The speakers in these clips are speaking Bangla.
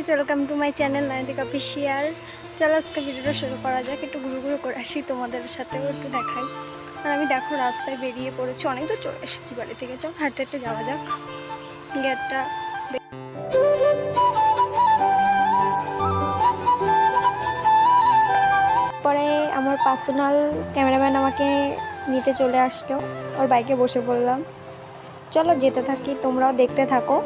Guys welcome to my channel Naidik official চলো আজকে ভিডিওটা শুরু করা যাক, একটু ঘুরু ঘুরু করে আসি তোমাদের সাথেও একটু দেখাই। আর আমি দেখো রাস্তায় বেরিয়ে পড়েছি, অনেক তো চলে এসেছি বাড়ি থেকে। চল হাঁটতে হাঁটতে যাওয়া যাক। গেটটা পরে আমার পার্সোনাল ক্যামেরাম্যান আমাকে নিতে চলে আসলো, ওর বাইকে বসে পড়লাম। চলো যেতে থাকি, তোমরাও দেখতে থাকো।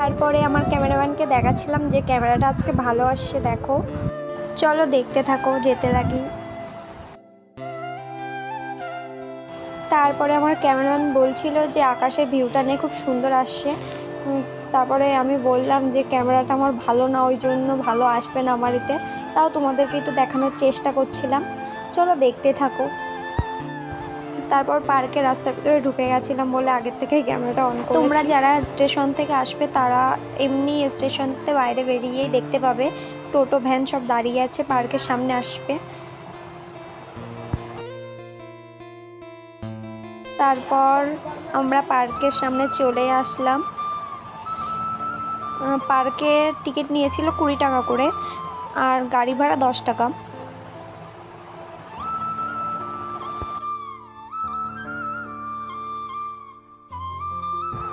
তারপরে আমার ক্যামেরাম্যানকে দেখাচ্ছিলাম যে ক্যামেরাটা আজকে ভালো আসছে, দেখো। চলো দেখতে থাকো, যেতে লাগি। তারপরে আমার ক্যামেরাম্যান বলছিল যে আকাশের ভিউটা নিয়ে খুব সুন্দর আসছে। তারপরে আমি বললাম যে ক্যামেরাটা আমার ভালো না, ওই জন্য ভালো আসবে না আমার তাও তোমাদেরকে একটু দেখানোর চেষ্টা করছিলাম। চলো দেখতে থাকো। তারপর পার্কে রাস্তার ভিতরে ঢুকে গেছিলাম বলে আগের থেকেই ক্যামেরাটা অন তোমরা যারা স্টেশন থেকে আসবে, তারা এমনি স্টেশনতে বাইরে বেরিয়েই দেখতে পাবে, টোটো, ভ্যান সব দাঁড়িয়ে আছে, পার্কের সামনে আসবে। তারপর আমরা পার্কের সামনে চলে আসলাম। পার্কে টিকিট নিয়েছিল কুড়ি টাকা করে, আর গাড়ি ভাড়া দশ টাকা।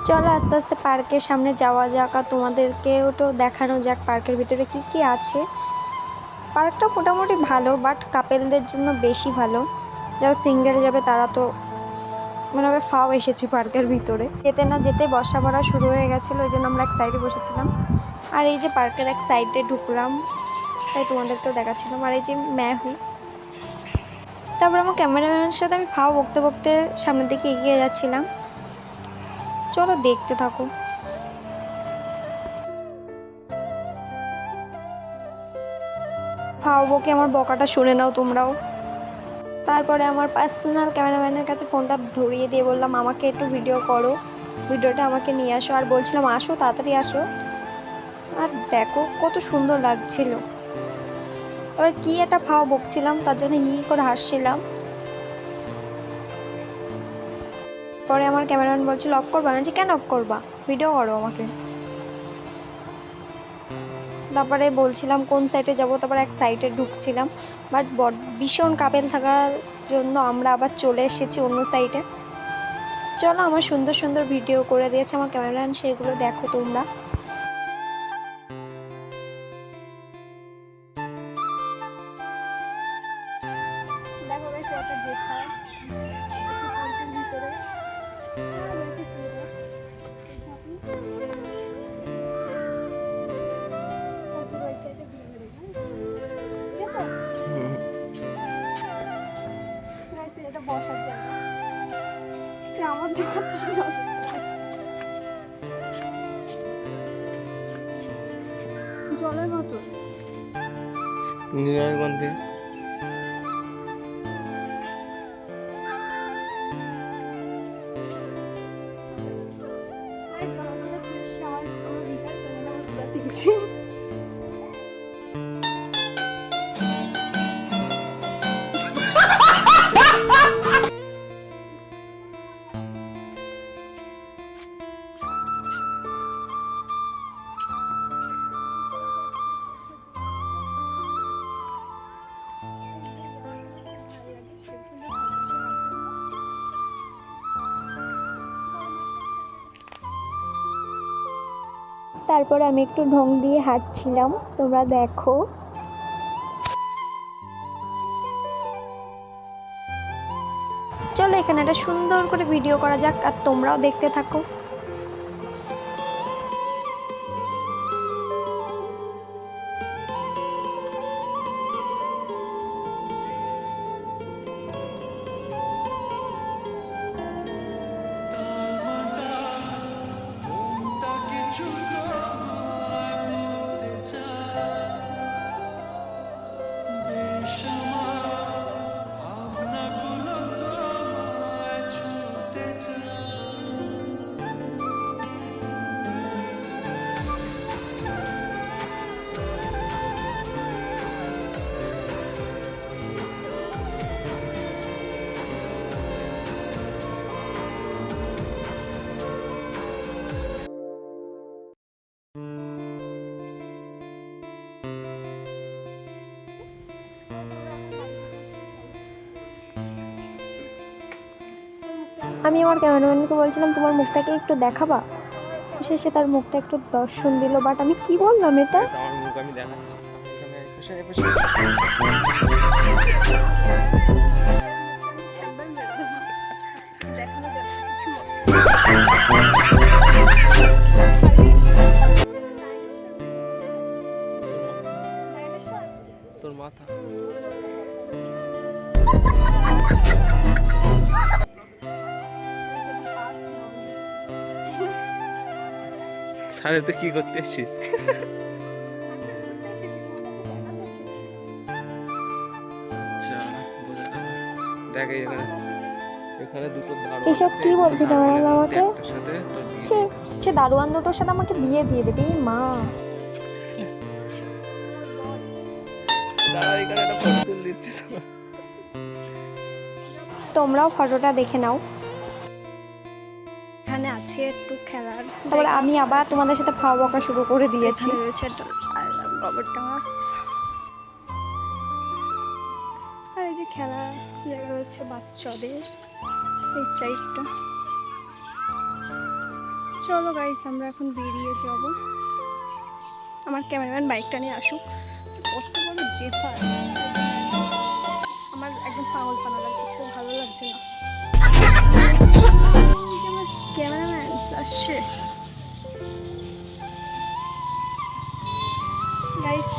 চলো আস্তে আস্তে পার্কের সামনে যাওয়া যাক আর তোমাদেরকেও তো দেখানো যাক পার্কের ভিতরে কি কি আছে। পার্কটা মোটামুটি ভালো বাট কাপেলদের জন্য বেশি ভালো। যারা সিঙ্গেল যাবে তারা তো মনে হবে ফাও এসেছে পার্কের ভিতরে। যেতে না যেতে বর্ষা পড়া শুরু হয়ে গেছিল, ওই জন্য আমরা এক সাইডে বসেছিলাম। আর এই যে পার্কের এক সাইডে ঢুকলাম, তাই তোমাদেরকেও দেখাচ্ছিলাম। আর এই যে ম্যাহু তারপর আমার ক্যামেরাম্যানের সাথে আমি ফাও বকতে বকতে সামনের দিকে এগিয়ে যাচ্ছিলাম। চলো দেখতে থাকো। ফাও বকে আমার বকাটা শুনে নাও তোমরাও। তারপরে আমার পার্সোনাল ক্যামেরাম্যানের কাছে ফোনটা ধরিয়ে দিয়ে বললাম, আমাকে একটু ভিডিও করো। ভিডিওটা আমাকে নিয়ে আসো। আর বলছিলাম, আসো, তাড়াতাড়ি আসো। আর দেখো, কত সুন্দর লাগছিল। এবার কি একটা ফাও বকছিলাম তার জন্য হি করে হাসছিলাম। পরে আমার ক্যামেরাম্যান বলছিল অফ করবা? আমি যে কেন অফ করবা? ভিডিও করো আমাকে। তারপরে বলছিলাম, কোন সাইডে যাব? তারপর এক সাইডে ঢুকছিলাম। বাট বড ভীষণ কাপেল থাকার জন্য আমরা আবার চলে এসেছি অন্য সাইডে চলো, আমার সুন্দর সুন্দর ভিডিও করে দিয়েছে আমার ক্যামেরাম্যান, সেগুলো দেখো তোমরা। জলের মতো নীলগন্ধে তারপর আমি একটু ঢং দিয়ে হাঁটছিলাম। তোমরা দেখো। চলো এখানে একটা সুন্দর করে ভিডিও করা যাক আর তোমরাও দেখতে থাকো। আমি আমার ক্যামেরাম্যানকে বলছিলাম, তোমার মুখটাকে একটু দেখাবা। শেষে তার মুখটা একটু দর্শন দিল বাট আমি কি বললাম এটা। তোর মাথা। তাহলে তুই কি করতে এসেছিস বোঝা গেল। দেখ এই এখানে এখানে দুটো দারোয়ান এসব কি বলছে দারোয়ানের বাবাকে? একটার সাথে সে সে দারোয়ান দুটোর সাথে আমাকে বিয়ে দিয়ে দেবে মা। তোমরাও ফটোটা দেখে নাও এখানে একটু খেলার তারপরে আমি আবার তোমাদের সাথে ফাওয়া বকা শুরু করে দিয়েছি। রয়েছে একটা রবার আর এই যে খেলা জায়গা রয়েছে বাচ্চাদের এই সাইডটা চলো গাইস আমরা এখন বেরিয়ে যাব। আমার ক্যামেরাম্যান বাইকটা নিয়ে আসুক। কত বড় জেফার। আমার একদম পাগল পানা লাগছে খুব ভালো লাগছে না। আসছে গাইস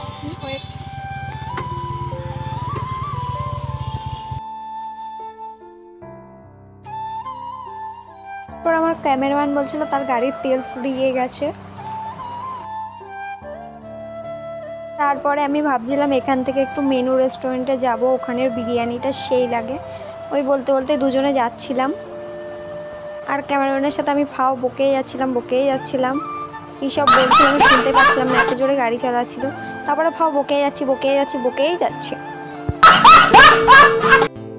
তারপর আমার ক্যামেরাম্যান বলছিল তার গাড়ির তেল ফুরিয়ে গেছে। তারপরে আমি ভাবছিলাম এখান থেকে একটু মেনু রেস্টুরেন্টে যাব, ওখানের বিরিয়ানিটা সেই লাগে। ওই বলতে বলতে দুজনে যাচ্ছিলাম। আর ক্যামেরাম্যানের সাথে আমি ফাও বকেই যাচ্ছিলাম বকেই যাচ্ছিলাম। এইসব বলছি আমি শুনতে পাচ্ছিলাম না, এত জোরে গাড়ি চালাচ্ছিল। তারপরে ফাও বকেই যাচ্ছি বকেই যাচ্ছি, বকেই যাচ্ছে।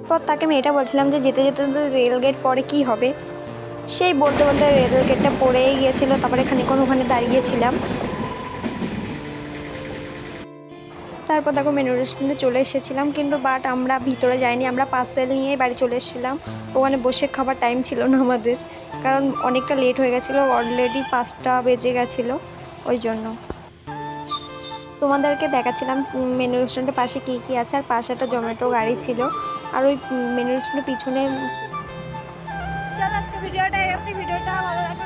পর তাকে আমি এটা বলছিলাম যে যেতে যেতে তো রেল গেট পরে কি হবে? সেই বলতে বলতে রেল গেটটা পড়েই গিয়েছিল, তারপরে খানিক্ষণ ওখানে দাঁড়িয়েছিলাম তারপর দেখো মেনু রেস্টুরেন্টে চলে এসেছিলাম, কিন্তু বাট আমরা ভিতরে যাইনি, আমরা পার্সেল নিয়ে বাড়ি চলে এসেছিলাম। ওখানে বসে খাবার টাইম ছিল না আমাদের, কারণ অনেকটা লেট হয়ে গেছিল অলরেডি পাঁচটা বেজে গেছিল, ওই জন্য। তোমাদেরকে দেখাচ্ছিলাম মেনু রেস্টুরেন্টের পাশে কী কী আছে, আর পাশে একটা জোম্যাটো গাড়ি ছিল। আর ওই মেনু রেস্টুরেন্টের পিছনে ভিডিওটা ভিডিওটা ভালো লাগলে